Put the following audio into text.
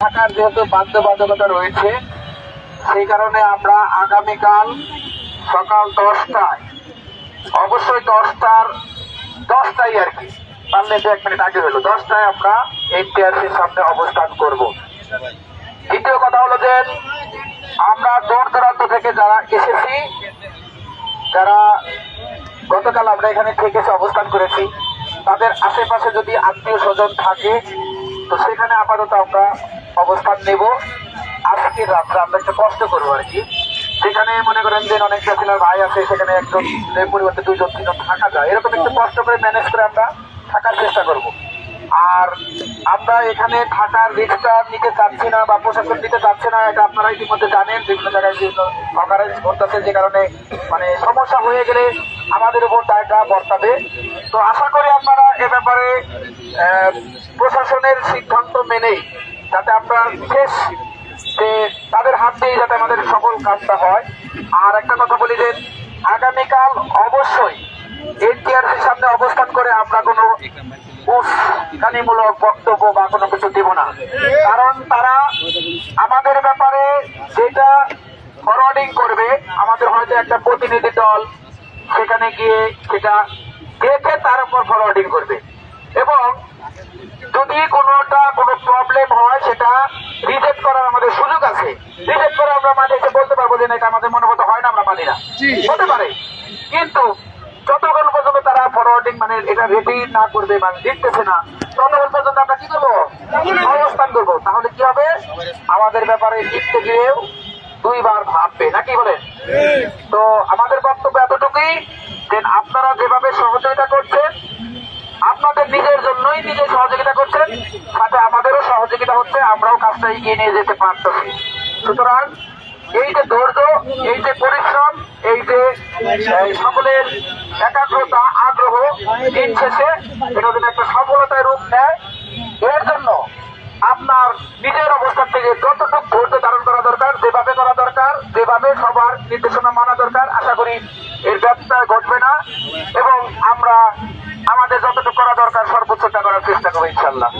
থাকার যেহেতু বাধ্যবাধকতা রয়েছে, সেই কারণে আমরা আগামীকাল সকাল দশটায়, অবশ্যই দশটার দশটাই আর কি পারলে এক মিনিট আগে হলো, দশটায় আমরা এনটিআরসির সামনে অবস্থান করব। দ্বিতীয় কথা হলো যে, আমরা দূর দূরান্ত থেকে যারা এসেছি, যারা গতকাল আমরা এখানে থেকে অবস্থান করেছি, তাদের আশেপাশে যদি আত্মীয় স্বজন থাকে, তো সেখানে আপাতত আমরা অবস্থান নেব। আজকে রাত্রে আমরা একটু কষ্ট করব আর কি। সেখানে মনে করেন যে অনেক ব্যাচেলার ভাই আছে, সেখানে একজন পরিবর্তে দুইজন, তিনজন থাকা যায়। এরকম একটু কষ্ট করে ম্যানেজ করে আমরা থাকার চেষ্টা করব। আর আমরা এখানে থাকার রিস্কটা নিতে চাচ্ছি না বা প্রশাসন নিতে চাচ্ছে না, এটা আপনারা ইতিমধ্যে জানেন। বিভিন্ন জায়গায় বিভিন্ন অকারেন্স ঘটতেছে যে কারণে মানে সমস্যা হয়ে গেলে আমাদের উপর দায়টা বর্তাবে। তো আশা করি আপনারা এ ব্যাপারে প্রশাসনের সিদ্ধান্ত মেনেই যাতে আমরা শেষ যে তাদের হাত দিয়ে যাতে আমাদের সকল কাজটা হয়। আর একটা কথা বলি যে, আগামীকাল অবশ্যই এনটিআরসির সামনে অবস্থান করে আমরা কোনো উস্কানিমূলক বক্তব্য বা কোনো কিছু দেব না। কারণ তারা আমাদের ব্যাপারে যেটা ফরওয়ার্ডিং করবে, আমাদের হয়তো একটা প্রতিনিধি দল সেখানে গিয়ে সেটা দেখে তার উপর ফরওয়ার্ডিং করবে। এবং যদি কোনোটা কোনো প্রবলেম হয় সেটা রিজেক্ট করার আমাদের সুযোগ আছে রিজেক্ট করে আমরা মাঝে এসে বলতে পারব যে না, এটা আমাদের মনে মতো হয় না আমরা মানি না হতে পারে কিন্তু যতক্ষণ পর্যন্ত তারা ফরওয়ার্ডিং মানে এটা রেডি না করবে মানে দেখতেছে না ততক্ষণ পর্যন্ত আমরা কি করব? অবস্থান করব। তাহলে কি হবে? আমাদের ব্যাপারে লিখতে গিয়েও দুইবার ভাববে। নাকি বলেন? তো আমাদের বক্তব্য এতটুকুই যে আপনারা যেভাবে সহযোগিতা করছেন, আপনাদের নিজের জন্যই নিজে সহযোগিতা করছেন, সাথে আমাদেরও সহযোগিতা হচ্ছে, আমরাও কাজটা এগিয়ে নিয়ে যেতে পারতেছি। সুতরাং এই যে ধৈর্য, এই যে পরিশ্রম, এই যে সকলের একাগ্রতা আগ্রহ দিন শেষে এটা একটা সফলতায় রূপ নেয়, এর জন্য আপনার নিজের অবস্থান থেকে যতটুকু ধৈর্য ধারণ করা দরকার, যেভাবে করা দরকার, যেভাবে সবার নির্দেশনা মানা দরকার, আশা করি এর ব্যবসা ঘটবে না। এবং আমরা আমাদের যতটুকু করা দরকার, সর্বোচ্চটা করার চেষ্টা করব ইনশাল্লাহ